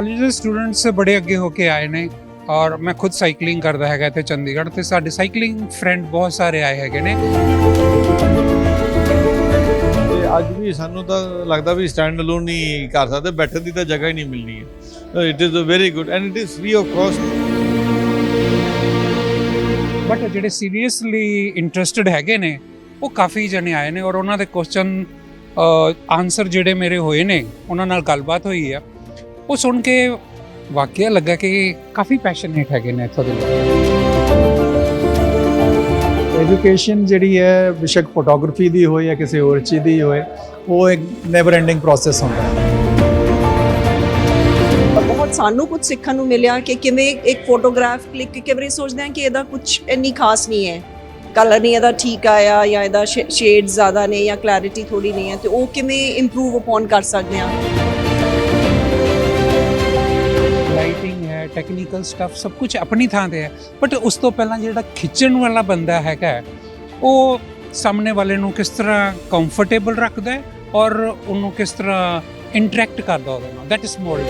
College ਦੇ students ਬੜੇ ਅੱਗੇ ਹੋ ਕੇ ਆਏ ਨੇ ਔਰ ਮੈਂ ਖੁਦ ਸਾਈਕਲਿੰਗ ਕਰਦਾ ਹੈਗਾ ਤੇ ਚੰਡੀਗੜ੍ਹ ਤੇ ਸਾਡੇ ਸਾਈਕਲਿੰਗ ਫਰੈਂਡ ਬਹੁਤ ਸਾਰੇ ਆਏ ਹੈਗੇ ਨੇ। ਤੇ ਅੱਜ ਵੀ ਸਾਨੂੰ ਤਾਂ ਲੱਗਦਾ ਵੀ ਸਟੈਂਡ ਅਲੋਨ ਨਹੀਂ ਕਰ ਸਕਦੇ ਬੈਠਣ ਦੀ ਤਾਂ ਜਗ੍ਹਾ ਹੀ ਨਹੀਂ ਮਿਲਣੀ ਹੈ। It is very good and it is free of cost but ਜਿਹੜੇ ਸੀਰੀਅਸਲੀ ਇੰਟਰਸਟਿਡ ਹੈਗੇ ਨੇ ਉਹ ਕਾਫੀ ਜਣੇ ਆਏ ਨੇ ਔਰ ਉਹਨਾਂ ਦੇ ਕੁਐਸਚਨ ਆਨਸਰ ਜਿਹੜੇ ਮੇਰੇ ਹੋਏ ਨੇ ਉਹਨਾਂ ਨਾਲ ਗੱਲਬਾਤ ਹੋਈ ਆ। ਉਹ ਸੁਣ ਕੇ ਵਾਕਿਆ ਲੱਗਾ ਕਿ ਕਾਫੀ ਪੈਸ਼ਨੇਟ ਹੈਗੇ ਨੇ ਇੱਥੋਂ ਦੇ ਲੋਕ। ਐਜੂਕੇਸ਼ਨ ਜਿਹੜੀ ਹੈ ਵਿਸ਼ਕ ਫੋਟੋਗ੍ਰਾਫੀ ਦੀ ਹੋਏ ਜਾਂ ਕਿਸੇ ਹੋਰ ਚੀਜ਼ ਦੀ ਹੋਏ ਉਹ ਇੱਕ ਨੈਵਰ ਐਂਡਿੰਗ ਪ੍ਰੋਸੈਸ ਹੁੰਦਾ ਹੈ। ਬਹੁਤ ਸਾਨੂੰ ਕੁਝ ਸਿੱਖਣ ਨੂੰ ਮਿਲਿਆ ਕਿ ਕਿਵੇਂ ਇੱਕ ਫੋਟੋਗ੍ਰਾਫ ਕਲਿੱਕ ਕਈ ਵਾਰੀ ਸੋਚਦੇ ਹਾਂ ਕਿ ਇਹਦਾ ਕੁਝ ਇੰਨੀ ਖਾਸ ਨਹੀਂ ਹੈ। ਕਲਰ ਨਹੀਂ ਇਹਦਾ ਠੀਕ ਆਇਆ ਜਾਂ ਇਹਦਾ ਸ਼ੇਡ ਜ਼ਿਆਦਾ ਨੇ ਜਾਂ ਕਲੈਰਿਟੀ ਥੋੜੀ ਨਹੀਂ ਹੈ ਤੇ ਉਹ ਕਿਵੇਂ ਇੰਪਰੂਵ ਅਪਨ ਕਰ ਸਕਦੇ ਹਾਂ। ਟੈਕਨੀਕਲ ਸਟੱਫ ਸਭ ਕੁਝ ਆਪਣੀ ਥਾਂ ਤੇ ਹੈ। ਬਟ ਉਸ ਤੋਂ ਪਹਿਲਾਂ ਜਿਹੜਾ ਖਿੱਚਣ ਵਾਲਾ ਬੰਦਾ ਹੈਗਾ, ਉਹ ਸਾਹਮਣੇ ਵਾਲੇ ਨੂੰ ਕਿਸ ਤਰ੍ਹਾਂ ਕੰਫਰਟੇਬਲ ਰੱਖਦਾ ਹੈ ਔਰ ਉਹਨੂੰ ਕਿਸ ਤਰ੍ਹਾਂ ਇੰਟਰੈਕਟ ਕਰਦਾ ਉਹਦੇ ਨਾਲ। ਦੈਟ ਇਜ਼ ਮੋਰ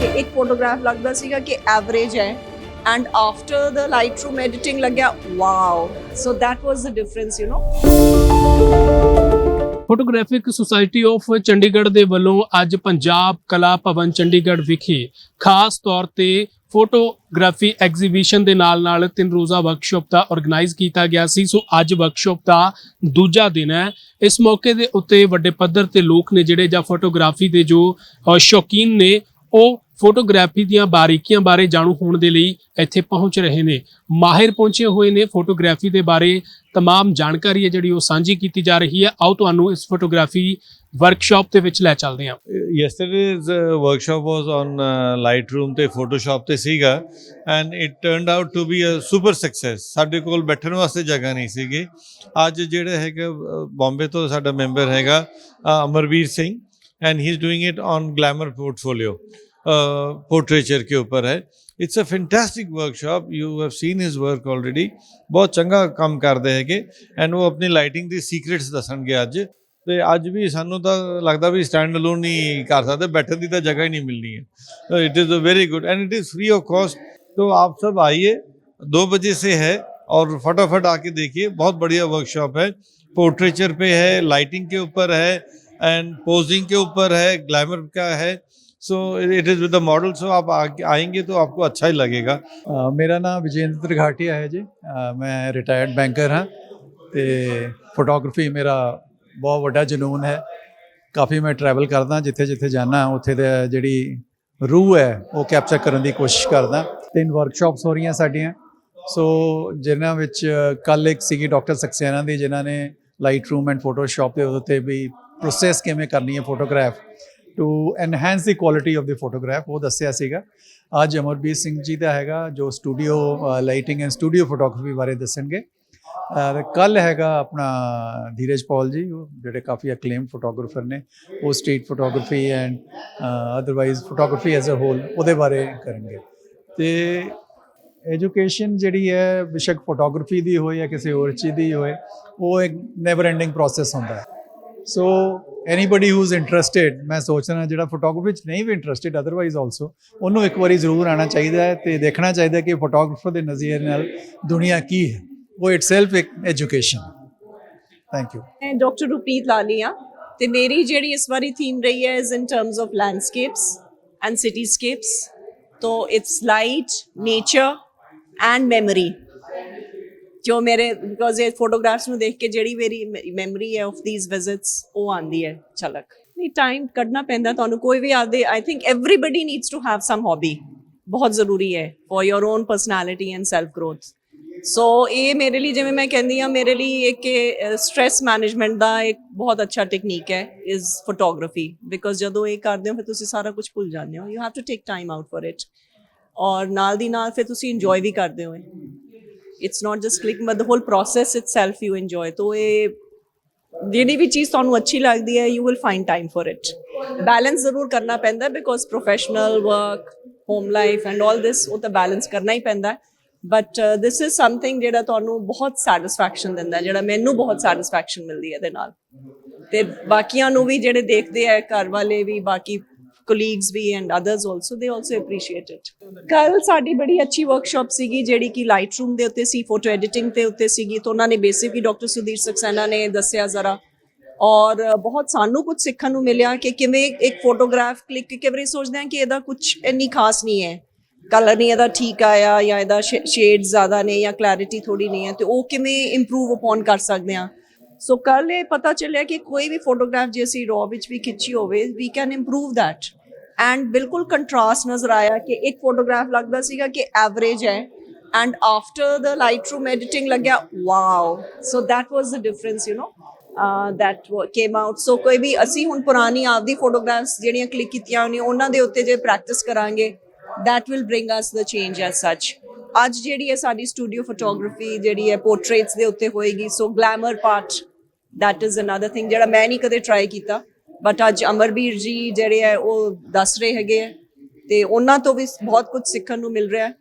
ਕਿ ਇੱਕ ਫੋਟੋਗ੍ਰਾਫ ਲੱਗਦਾ ਸੀਗਾ ਕਿ ਐਵਰੇਜ ਹੈ। And after the Lightroom editing ਲੱਗਿਆ wow so that was the difference you know photographic society of Chandigarh ਦੇ ਵੱਲੋਂ ਅੱਜ ਪੰਜਾਬ ਕਲਾ ਭਵਨ ਚੰਡੀਗੜ੍ਹ ਵਿਖੇ ਖਾਸ ਤੌਰ ਤੇ ਫੋਟੋਗ੍ਰਾਫੀ ਐਗਜ਼ੀਬਿਸ਼ਨ ਦੇ ਨਾਲ ਨਾਲ ਤਿੰਨ ਰੋਜ਼ਾ ਵਰਕਸ਼ਾਪ ਦਾ ਆਰਗੇਨਾਈਜ਼ ਕੀਤਾ ਗਿਆ ਸੀ। ਸੋ ਅੱਜ ਵਰਕਸ਼ਾਪ ਦਾ ਦੂਜਾ ਦਿਨ ਹੈ। ਇਸ ਮੌਕੇ ਦੇ ਉੱਤੇ ਵੱਡੇ ਪੱਧਰ ਤੇ ਲੋਕ ਨੇ ਜਿਹੜੇ ਜਾਂ ਫੋਟੋਗ੍ਰਾਫੀ ਦੇ ਜੋ ਸ਼ੌਕੀਨ ਨੇ, ਉਹ ਫੋਟੋਗ੍ਰਾਫੀ ਦੀਆਂ ਬਾਰੀਕੀਆਂ ਬਾਰੇ ਜਾਣੂ ਹੋਣ ਦੇ ਲਈ ਇੱਥੇ ਪਹੁੰਚ ਰਹੇ ਨੇ ਮਾਹਿਰ ਪਹੁੰਚੇ ਹੋਏ ਨੇ ਫੋਟੋਗ੍ਰਾਫੀ ਦੇ ਬਾਰੇ तमाम ਜਾਣਕਾਰੀ ਹੈ ਜਿਹੜੀ ਉਹ ਸਾਂਝੀ ਕੀਤੀ ਜਾ ਰਹੀ ਹੈ ਆਓ ਤੁਹਾਨੂੰ ਇਸ ਫੋਟੋਗ੍ਰਾਫੀ ਵਰਕਸ਼ਾਪ ਦੇ ਵਿੱਚ ਲੈ ਚੱਲਦੇ ਹਾਂ yesterday's workshop was on Lightroom ਤੇ ਫੋਟੋਸ਼ਾਪ ਤੇ ਸੀਗਾ and it turned out to be a super success ਸਾਡੇ ਕੋਲ ਬੈਠਣ ਵਾਸਤੇ ਜਗ੍ਹਾ ਨਹੀਂ ਸੀਗੀ ਅੱਜ ਜਿਹੜਾ ਹੈਗਾ ਬੰਬੇ ਤੋਂ ਸਾਡਾ ਮੈਂਬਰ ਹੈਗਾ ਅ, Amarveer Singh and he is doing it on glamour portfolio portraiture के ऊपर है it's a fantastic workshop you have seen his work already ਬਹੁਤ ਚੰਗਾ ਕੰਮ ਕਰਦੇ ਹੈਗੇ ਐਂਡ ਉਹ ਆਪਣੀ ਲਾਈਟਿੰਗ ਦੀ ਸੀਕ੍ਰੀਟਸ ਦੱਸਣਗੇ ਅੱਜ ਤੇ ਅੱਜ ਵੀ ਸਾਨੂੰ ਤਾਂ ਲੱਗਦਾ ਵੀ ਸਟੈਂਡ ਅਲੋਨ ਨਹੀਂ ਕਰ ਸਕਦੇ ਬੈਠਣ ਦੀ ਤਾਂ ਜਗ੍ਹਾ ਹੀ ਨਹੀਂ ਮਿਲਣੀ है it is very good and it is free of cost तो आप सब आइए दो बजे से है और फटाफट आके देखिए बहुत बढ़िया वर्कशॉप है पोर्ट्रेचर पे है लाइटिंग के ऊपर है एंड पोजिंग के ऊपर है ग्लैमर का है so it is with the model so आप आ- आएंगे तो आपको अच्छा ही लगेगा ਅ, ਮੇਰਾ ਨਾਮ ਵਿਜੇਂਦਰ ਤ੍ਰਿਖਾਟੀਆ ਹੈ ਜੀ ਅ, ਮੈਂ ਰਿਟਾਇਰਡ ਬੈਂਕਰ ਹਾਂ ਤੇ ਫੋਟੋਗ੍ਰਾਫੀ ਮੇਰਾ ਬਹੁਤ ਵੱਡਾ ਜਨੂਨ ਹੈ ਕਾਫੀ ਮੈਂ ਟਰੈਵਲ ਕਰਦਾ ਜਿੱਥੇ ਜਿੱਥੇ ਜਾਣਾ ਉੱਥੇ ਦੇ ਜਿਹੜੀ ਰੂਹ ਹੈ ਉਹ ਕੈਪਚਰ ਕਰਨ ਦੀ ਕੋਸ਼ਿਸ਼ ਕਰਦਾ ਤਿੰਨ ਵਰਕਸ਼ਾਪਸ ਹੋ ਰਹੀਆਂ ਸਾਡੀਆਂ ਸੋ ਜਿਨ੍ਹਾਂ ਵਿੱਚ ਕੱਲ ਇੱਕ ਸੀਗੀ ਡਾਕਟਰ ਸਕਸੇਨਾ ਦੀ ਜਿਨ੍ਹਾਂ ਨੇ ਲਾਈਟ ਰੂਮ ਐਂਡ ਫੋਟੋਸ਼ਾਪ ਦੇ ਉੱਤੇ ਵੀ ਪ੍ਰੋਸੈਸ ਕਿਵੇਂ ਕਰਨੀ ਹੈ photograph to enhance the quality of the photograph ਉਹ ਦੱਸਿਆ ਸੀਗਾ। ਅੱਜ ਅਮਰਬੀਰ ਸਿੰਘ ਜੀ ਦਾ ਹੈਗਾ, ਜੋ studio lighting and studio photography ਬਾਰੇ ਦੱਸਣਗੇ। ਔਰ ਕੱਲ ਹੈਗਾ ਆਪਣਾ ਧੀਰਜ ਪੌਲ ਜੀ, ਉਹ ਜਿਹੜੇ ਕਾਫੀ ਅਕਲੇਮ ਫੋਟੋਗ੍ਰਾਫਰ ਨੇ, ਉਹ street photography and otherwise photography as a whole ਉਹਦੇ ਬਾਰੇ ਕਰਨਗੇ। ਤੇ ਐਜੂਕੇਸ਼ਨ ਜਿਹੜੀ ਹੈ ਵਿਸ਼ਕ ਫੋਟੋਗ੍ਰਾਫੀ ਦੀ ਹੋਏ ਜਾਂ ਕਿਸੇ ਹੋਰ ਚੀਜ਼ ਦੀ ਹੋਏ, ਉਹ ਇੱਕ ਨੈਵਰ ਐਂਡਿੰਗ ਪ੍ਰੋਸੈਸ ਹੁੰਦਾ ਹੈ। So anybody who is interested ਮੈਂ ਸੋਚਣਾ ਜਿਹੜਾ ਫੋਟੋਗ੍ਰਾਫੀ ਵਿੱਚ ਨਹੀਂ ਵੀ ਇੰਟਰਸਟਿਡ ਅਦਰਵਾਈਜ਼ ਆਲਸੋ ਉਹਨੂੰ ਇੱਕ ਵਾਰੀ ਜ਼ਰੂਰ ਆਣਾ ਚਾਹੀਦਾ ਹੈ ਤੇ ਦੇਖਣਾ ਚਾਹੀਦਾ ਕਿ ਫੋਟੋਗ੍ਰਾਫਰ ਦੇ ਨਜ਼ਰੀਏ ਨਾਲ ਦੁਨੀਆ ਕੀ ਹੈ। ਉਹ ਇਟਸੈਲਫ ਇੱਕ ਐਜੂਕੇਸ਼ਨ ਥੈਂਕ ਯੂ ਮੈਂ ਡਾਕਟਰ ਰੂਪੀਤ ਲਾਲੀਆ ਤੇ ਮੇਰੀ ਜਿਹੜੀ ਇਸ ਵਾਰੀ ਥੀਮ ਰਹੀ ਹੈ is in terms of landscapes and cityscapes ਤੋ it's light nature and memory ਜੋ ਮੇਰੇ ਬਿਕੋਜ਼ ਇਹ ਫੋਟੋਗ੍ਰਾਫਸ ਨੂੰ ਦੇਖ ਕੇ ਜਿਹੜੀ ਮੇਰੀ ਮੈਮਰੀ ਹੈ ਆਫ ਥੀਸ ਵਿਜ਼ਿਟਸ ਉਹ ਆਂਦੀ ਹੈ ਝਲਕ। ਨਹੀਂ ਟਾਈਮ ਕੱਢਣਾ ਪੈਂਦਾ ਤੁਹਾਨੂੰ, ਕੋਈ ਵੀ ਆਪਦੇ I think everybody needs to have some hobby ਬਹੁਤ ਜ਼ਰੂਰੀ ਹੈ for your own personality and self growth so ਇਹ ਮੇਰੇ ਲਈ, ਜਿਵੇਂ ਮੈਂ ਕਹਿੰਦੀ ਆ ਮੇਰੇ ਲਈ ਇੱਕ ਸਟ्रेस ਮੈਨੇਜਮੈਂਟ ਦਾ ਇੱਕ ਬਹੁਤ ਅੱਛਾ ਟੈਕਨੀਕ ਹੈ ਇਜ਼ ਫੋਟੋਗ੍ਰਾਫੀ ਬਿਕੋਜ਼ ਜਦੋਂ ਇਹ ਕਰਦੇ ਹੋ, ਫਿਰ ਤੁਸੀਂ ਸਾਰਾ ਕੁਝ ਭੁੱਲ ਜਾਂਦੇ ਹੋ। You have to take time out for it ਔਰ ਨਾਲ ਦੀ ਨਾਲ ਫਿਰ ਤੁਸੀਂ ਇੰਜੋਏ ਵੀ ਕਰਦੇ ਹੋ it's not just click but the whole process itself you enjoy ਤੋ ਇਹ ਜਿਹੜੀ ਵੀ ਚੀਜ਼ ਤੁਹਾਨੂੰ ਅੱਛੀ ਲੱਗਦੀ ਹੈ you will find time for it balance ਜ਼ਰੂਰ ਕਰਨਾ ਪੈਂਦਾ because professional work home life and all this ਉਹ ਤਾਂ ਬੈਲੈਂਸ ਕਰਨਾ ਹੀ ਪੈਂਦਾ ਬਟ ਦਿਸ ਇਜ਼ ਸਮਥਿੰਗ ਜਿਹੜਾ ਤੁਹਾਨੂੰ ਬਹੁਤ ਸੈਟੀਸਫੈਕਸ਼ਨ ਦਿੰਦਾ ਜਿਹੜਾ ਮੈਨੂੰ ਬਹੁਤ ਸੈਟੀਸਫੈਕਸ਼ਨ ਮਿਲਦੀ ਹੈ ਇਹਦੇ ਨਾਲ ਤੇ ਬਾਕੀਆਂ ਨੂੰ ਵੀ ਜਿਹੜੇ ਦੇਖਦੇ ਆ ਘਰ ਵਾਲੇ ਵੀ ਬਾਕੀ colleagues we and others also they also appreciate it ਕੱਲ ਸਾਡੀ ਬੜੀ ਅੱਛੀ ਵਰਕਸ਼ਾਪ ਸੀਗੀ, ਜਿਹੜੀ ਕਿ ਲਾਈਟ ਰੂਮ ਦੇ ਉੱਤੇ ਸੀ ਫੋਟੋ ਐਡੀਟਿੰਗ ਤੇ ਉੱਤੇ ਸੀਗੀ, ਤਾਂ ਉਹਨਾਂ ਨੇ ਬੇਸਿਕਲੀ ਡਾਕਟਰ ਸੁਧੀਰ ਸਕਸੈਨਾ ਨੇ ਦੱਸਿਆ ਜ਼ਰਾ। ਔਰ ਬਹੁਤ ਸਾਨੂੰ ਕੁਝ ਸਿੱਖਣ ਨੂੰ ਮਿਲਿਆ ਕਿ ਕਿਵੇਂ ਇੱਕ ਫੋਟੋਗ੍ਰਾਫ ਕਲਿੱਕ ਕਈ ਵਾਰੀ ਸੋਚਦੇ ਹਾਂ ਕਿ ਇਹਦਾ ਕੁਝ ਇੰਨੀ ਖਾਸ ਨਹੀਂ ਹੈ। ਕਲਰ ਨਹੀਂ ਇਹਦਾ ਠੀਕ ਆਇਆ ਜਾਂ ਇਹਦਾ ਸ਼ੇਡ ਜ਼ਿਆਦਾ ਨੇ ਜਾਂ ਕਲੈਰਿਟੀ ਥੋੜੀ ਨਹੀਂ ਹੈ, ਤੇ ਉਹ ਕਿਵੇਂ ਇੰਪਰੂਵ ਅਪਨ ਕਰ ਸਕਦੇ ਆ ਸੋ ਕੱਲ ਇਹ ਪਤਾ ਚੱਲਿਆ ਕਿ ਕੋਈ ਵੀ ਫੋਟੋਗ੍ਰਾਫ ਜੇ ਅਸੀਂ ਰॉ ਵਿੱਚ ਵੀ ਖਿੱਚੀ ਹੋਵੇ we can improve that and ਬਿਲਕੁਲ ਕੰਟਰਾਸਟ ਨਜ਼ਰ ਆਇਆ ਕਿ ਇੱਕ ਫੋਟੋਗ੍ਰਾਫ ਲੱਗਦਾ ਸੀਗਾ ਕਿ ਐਵਰੇਜ ਹੈ and after the Lightroom editing ਲੱਗਿਆ wow so that was the difference you know that came out so ਕੋਈ ਵੀ ਅਸੀਂ ਹੁਣ ਪੁਰਾਣੀ ਆਪਦੀ ਫੋਟੋਗ੍ਰਾਫਸ ਜਿਹੜੀਆਂ ਕਲਿੱਕ ਕੀਤੀਆਂ ਹੋਣੀਆਂ, ਉਹਨਾਂ ਦੇ ਉੱਤੇ ਜੇ ਪ੍ਰੈਕਟਿਸ ਕਰਾਂਗੇ that will bring us the change as such ਅੱਜ ਜਿਹੜੀ ਹੈ ਸਾਡੀ ਸਟੂਡੀਓ ਫੋਟੋਗ੍ਰਾਫੀ ਜਿਹੜੀ ਹੈ ਪੋਰਟਰੇਟਸ ਦੇ ਉੱਤੇ ਹੋਏਗੀ so glamour part that is another thing ਜਿਹੜਾ ਮੈਂ ਨਹੀਂ ਕਦੇ ਟਰਾਈ ਕੀਤਾ। ਬਟ ਅੱਜ ਅਮਰਬੀਰ ਜੀ ਜਿਹੜੇ ਹੈ, ਉਹ ਦੱਸ ਰਹੇ ਹੈਗੇ ਹੈ। ਤੇ ਉਹਨਾਂ ਤੋਂ ਵੀ ਬਹੁਤ ਕੁਝ ਸਿੱਖਣ ਨੂੰ ਮਿਲ ਰਿਹਾ ਹੈ।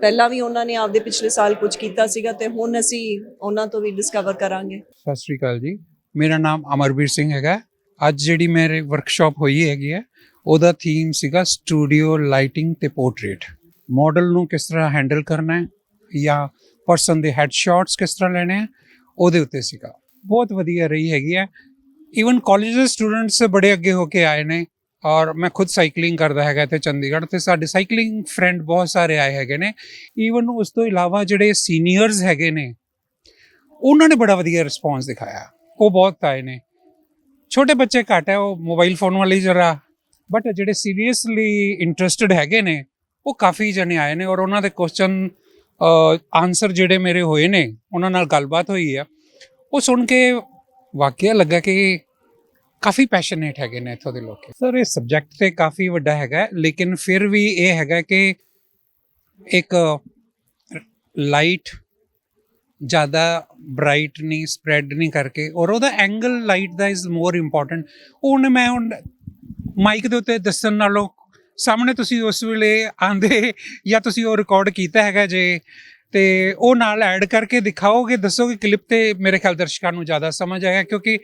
ਪਹਿਲਾਂ ਵੀ ਉਹਨਾਂ ਨੇ ਆਪਦੇ ਪਿਛਲੇ ਸਾਲ ਕੁਝ ਕੀਤਾ ਸੀਗਾ ਤੇ ਹੁਣ ਅਸੀਂ ਉਹਨਾਂ ਤੋਂ ਵੀ ਡਿਸਕਵਰ ਕਰਾਂਗੇ। ਸਤਿ ਸ਼੍ਰੀ ਅਕਾਲ ਜੀ। ਮੇਰਾ ਨਾਮ ਅਮਰਬੀਰ ਸਿੰਘ ਹੈਗਾ ਅੱਜ ਜਿਹੜੀ ਮੇਰੇ ਵਰਕਸ਼ਾਪ ਹੋਈ ਹੈਗੀ ਹੈ, ਉਹਦਾ ਥੀਮ ਸੀਗਾ ਸਟੂਡੀਓ ਲਾਈਟਿੰਗ ਤੇ ਪੋਰਟਰੇਟ ਮਾਡਲ ਨੂੰ ਕਿਸ ਤਰ੍ਹਾਂ ਹੈਂਡਲ ਕਰਨਾ ਹੈ ਜਾਂ ਪਰਸਨ ਦੇ ਹੈਡ ਸ਼ਾਟਸ ਕਿਸ ਤਰ੍ਹਾਂ ਲੈਣੇ ਆ ਉਹਦੇ ਉੱਤੇ ਸੀਗਾ। ਬਹੁਤ ਵਧੀਆ ਰਹੀ ਹੈਗੀ ਹੈ। ਈਵਨ ਕਾਲਜ ਦੇ ਸਟੂਡੈਂਟਸ ਬੜੇ ਅੱਗੇ ਹੋ ਕੇ ਆਏ ਨੇ ਔਰ ਮੈਂ ਖੁਦ ਸਾਈਕਲਿੰਗ ਕਰਦਾ ਹੈਗਾ ਇੱਥੇ ਚੰਡੀਗੜ੍ਹ ਤੇ ਸਾਡੇ ਸਾਈਕਲਿੰਗ ਫਰੈਂਡ ਬਹੁਤ ਸਾਰੇ ਆਏ ਹੈਗੇ ਨੇ। ਈਵਨ ਉਸ ਤੋਂ ਇਲਾਵਾ ਜਿਹੜੇ ਸੀਨੀਅਰਸ ਹੈਗੇ ਨੇ, ਉਹਨਾਂ ਨੇ ਬੜਾ ਵਧੀਆ ਰਿਸਪੌਂਸ ਦਿਖਾਇਆ। ਉਹ ਬਹੁਤ ਆਏ ਨੇ। ਛੋਟੇ ਬੱਚੇ ਘੱਟ ਹੈ, ਉਹ ਮੋਬਾਈਲ ਫੋਨ ਵਾਲੀ ਜਰਾ ਬਟ ਜਿਹੜੇ ਸੀਰੀਅਸਲੀ ਇੰਟਰਸਟਿਡ ਹੈਗੇ ਨੇ, ਉਹ ਕਾਫੀ ਜਣੇ ਆਏ ਨੇ ਔਰ ਉਹਨਾਂ ਦੇ ਕੁਐਸਚਨ ਆਨਸਰ ਜਿਹੜੇ ਮੇਰੇ ਹੋਏ ਨੇ, ਉਹਨਾਂ ਨਾਲ ਗੱਲਬਾਤ ਹੋਈ ਆ ਉਹ ਸੁਣ ਕੇ ਵਾਕਿਆ ਲੱਗਾ ਕਿ ਕਾਫੀ ਪੈਸ਼ਨੇਟ ਹੈਗੇ ਨੇ ਇੱਥੋਂ ਦੇ ਲੋਕ। ਸਰ ਇਹ ਸਬਜੈਕਟ ਤੇ ਕਾਫੀ ਵੱਡਾ ਹੈਗਾ ਲੇਕਿਨ ਫਿਰ ਵੀ ਇਹ ਹੈਗਾ ਕਿ ਇੱਕ ਲਾਈਟ ਜ਼ਿਆਦਾ ਬ੍ਰਾਈਟ ਨਹੀਂ ਸਪਰੈਡ ਨਹੀਂ ਕਰਕੇ ਔਰ ਉਹਦਾ ਐਂਗਲ ਲਾਈਟ ਦਾ ਇਜ਼ ਮੋਰ ਇੰਪੋਰਟੈਂਟ ਉਹਨੇ ਮੈਂ ਹੁਣ ਮਾਈਕ ਦੇ ਉੱਤੇ ਦੱਸਣ ਨਾਲੋਂ ਸਾਹਮਣੇ ਤੁਸੀਂ ਉਸ ਵੇਲੇ ਆਂਦੇ ਜਾਂ ਤੁਸੀਂ ਉਹ ਰਿਕਾਰਡ ਕੀਤਾ ਹੈਗਾ ਜੇ ਤੇ ਉਹ ਨਾਲ ਐਡ ਕਰਕੇ ਦਿਖਾਓਗੇ, ਦੱਸੋਗੇ ਕਲਿੱਪ ਤੇ ਮੇਰੇ ਖਿਆਲ ਦਰਸ਼ਕਾਂ ਨੂੰ ਜ਼ਿਆਦਾ ਸਮਝ ਆਏਗਾ ਕਿਉਂਕਿ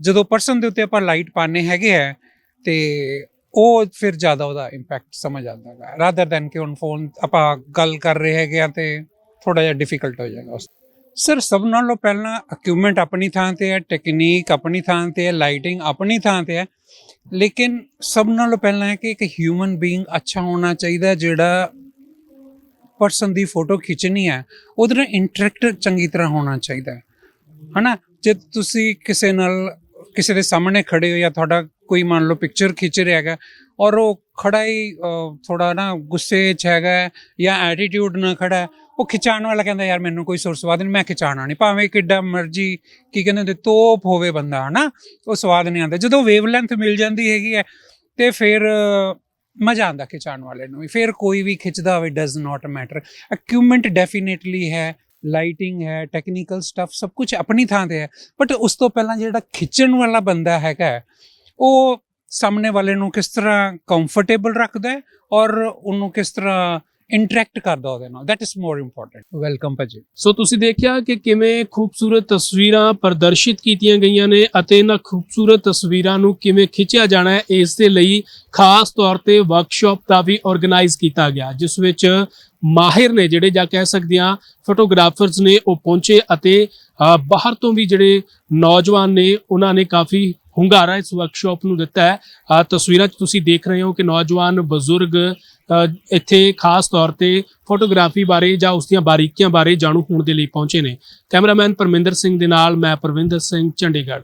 ਜਦੋਂ ਪਰਸਨ ਦੇ ਉੱਤੇ ਆਪਾਂ ਲਾਈਟ ਪਾਣੇ ਹੈਗੇ ਆ, ਤੇ ਉਹ ਫਿਰ ਜ਼ਿਆਦਾ ਉਹਦਾ ਇੰਪੈਕਟ ਸਮਝ ਆਉਂਦਾ ਹੈ ਰਾਦਰ ਦੈਨ ਕਿ ਹੁਣ ਫੋਨ ਆਪਾਂ ਗੱਲ ਕਰ ਰਹੇ ਹੈਗੇ ਆ ਤੇ ਥੋੜਾ ਜਿਹਾ ਡਿਫਿਕਲਟ ਹੋ ਜਾਏਗਾ ਉਸ ਸਰ ਸਭ ਨਾਲੋਂ ਪਹਿਲਾਂ ਇਕਵਿਪਮੈਂਟ ਆਪਣੀ ਥਾਂ ਤੇ ਹੈ ਟੈਕਨੀਕ ਆਪਣੀ ਥਾਂ ਤੇ ਹੈ ਲਾਈਟਿੰਗ ਆਪਣੀ ਥਾਂ ਤੇ ਹੈ। ਲੇਕਿਨ ਸਭ ਨਾਲੋਂ ਪਹਿਲਾਂ ਹੈ ਕਿ ਇੱਕ ਹਿਊਮਨ ਬੀਇੰਗ ਅੱਛਾ ਹੋਣਾ ਚਾਹੀਦਾ ਜਿਹੜਾ ਪਰਸਨ ਦੀ ਫੋਟੋ ਖਿੱਚਣੀ ਹੈ, ਉਹਦੇ ਨਾਲ ਇੰਟਰੈਕਟ ਚੰਗੀ ਤਰ੍ਹਾਂ ਹੋਣਾ ਚਾਹੀਦਾ ਹੈ। ਹਨਾ? ਜੇ ਤੁਸੀਂ ਕਿਸੇ ਨਾਲ, ਕਿਸੇ ਦੇ ਸਾਹਮਣੇ ਖੜੇ ਹੋ ਜਾਂ ਤੁਹਾਡਾ ਕੋਈ ਮੰਨ ਲਓ ਪਿਕਚਰ ਖਿੱਚ ਰਿਹਾ ਹੈਗਾ ਔਰ ਉਹ ਖੜਾ ਹੀ ਥੋੜਾ ਨਾ ਗੁੱਸੇ 'ਚ ਹੈਗਾ ਜਾਂ ਐਟੀਟਿਊਡ ਨਾਲ ਖੜਾ ਉਹ ਖਿਚਾਉਣ ਵਾਲਾ ਕਹਿੰਦਾ, ਯਾਰ ਮੈਨੂੰ ਕੋਈ ਸੁਰ ਸਵਾਦ ਨਹੀਂ, ਮੈਂ ਖਿਚਾਣਾ ਨਹੀਂ। ਭਾਵੇਂ ਕਿੱਡਾ ਮਰਜ਼ੀ ਕੀ ਕਹਿੰਦੇ ਹੁੰਦੇ, ਤੋਪ ਹੋਵੇ ਬੰਦਾ, ਹਨਾ? ਉਹ ਸਵਾਦ ਨਹੀਂ ਆਉਂਦਾ। ਜਦੋਂ ਵੇਵਲੈਂਥ ਮਿਲ ਜਾਂਦੀ ਹੈਗੀ ਹੈ ਤੇ ਫਿਰ ਮਜ਼ਾ ਆਉਂਦਾ ਖਿਚਾਉਣ ਵਾਲੇ ਨੂੰ ਵੀ। ਫਿਰ ਕੋਈ ਵੀ ਖਿੱਚਦਾ ਹੋਵੇ does not matter equipment definitely ਹੈ ਲਾਈਟਿੰਗ ਹੈ ਟੈਕਨੀਕਲ ਸਟੱਫ ਸਭ ਕੁਝ ਆਪਣੀ ਥਾਂ ਤੇ ਹੈ। ਬਟ ਉਸ ਤੋਂ ਪਹਿਲਾਂ ਜਿਹੜਾ ਖਿੱਚਣ ਵਾਲਾ ਬੰਦਾ ਹੈਗਾ ਉਹ ਸਾਹਮਣੇ ਵਾਲੇ ਨੂੰ ਕਿਸ ਤਰ੍ਹਾਂ ਕੰਫਰਟੇਬਲ ਰੱਖਦਾ ਹੈ ਔਰ ਉਹਨੂੰ ਕਿਸ ਤਰ੍ਹਾਂ ਇੰਟਰੈਕਟ ਕਰਦਾ ਉਹਦੇ ਨਾਲ that is more important welcome ਭਾਜੀ। ਸੋ ਤੁਸੀਂ ਦੇਖਿਆ ਕਿ ਕਿਵੇਂ ਖੂਬਸੂਰਤ ਤਸਵੀਰਾਂ ਪ੍ਰਦਰਸ਼ਿਤ ਕੀਤੀਆਂ ਗਈਆਂ ਨੇ ਅਤੇ ਇਹਨਾਂ ਖੂਬਸੂਰਤ ਤਸਵੀਰਾਂ ਨੂੰ ਕਿਵੇਂ ਖਿੱਚਿਆ ਜਾਣਾ ਹੈ ਇਸ ਦੇ ਲਈ ਖਾਸ ਤੌਰ ਤੇ ਵਰਕਸ਼ਾਪ ਦਾ ਵੀ ਆਰਗੇਨਾਈਜ਼ ਕੀਤਾ ਗਿਆ ਜਿਸ ਵਿੱਚ ਮਾਹਿਰ ਨੇ ਜਿਹੜੇ ਜਾਂ ਕਹਿ ਸਕਦੇ ਹਾਂ ਫੋਟੋਗ੍ਰਾਫਰਸ ਨੇ ਉਹ ਪਹੁੰਚੇ ਅਤੇ ਬਾਹਰ ਤੋਂ ਵੀ ਜਿਹੜੇ ਨੌਜਵਾਨ ਨੇ ਉਹਨਾਂ ਨੇ ਕਾਫੀ ਹੁੰਗਾਰਾ ਇਸ ਵਰਕਸ਼ਾਪ ਨੂੰ ਦਿੱਤਾ ਹੈ। ਅ, ਤਸਵੀਰਾਂ 'ਚ ਤੁਸੀਂ ਦੇਖ ਰਹੇ ਹੋ ਕਿ ਨੌਜਵਾਨ ਬਜ਼ੁਰਗ ਇੱਥੇ ਖਾਸ ਤੌਰ ਤੇ ਫੋਟੋਗ੍ਰਾਫੀ ਬਾਰੇ ਜਾਂ ਉਸ ਦੀਆਂ ਬਾਰੀਕੀਆਂ ਬਾਰੇ ਜਾਣੂ ਹੋਣ ਦੇ ਲਈ ਪਹੁੰਚੇ ਨੇ। ਕੈਮਰਾਮੈਨ ਪਰਮਿੰਦਰ ਸਿੰਘ ਦੇ ਨਾਲ ਮੈਂ ਪਰਵਿੰਦਰ ਸਿੰਘ ਚੰਡੀਗੜ੍ਹ।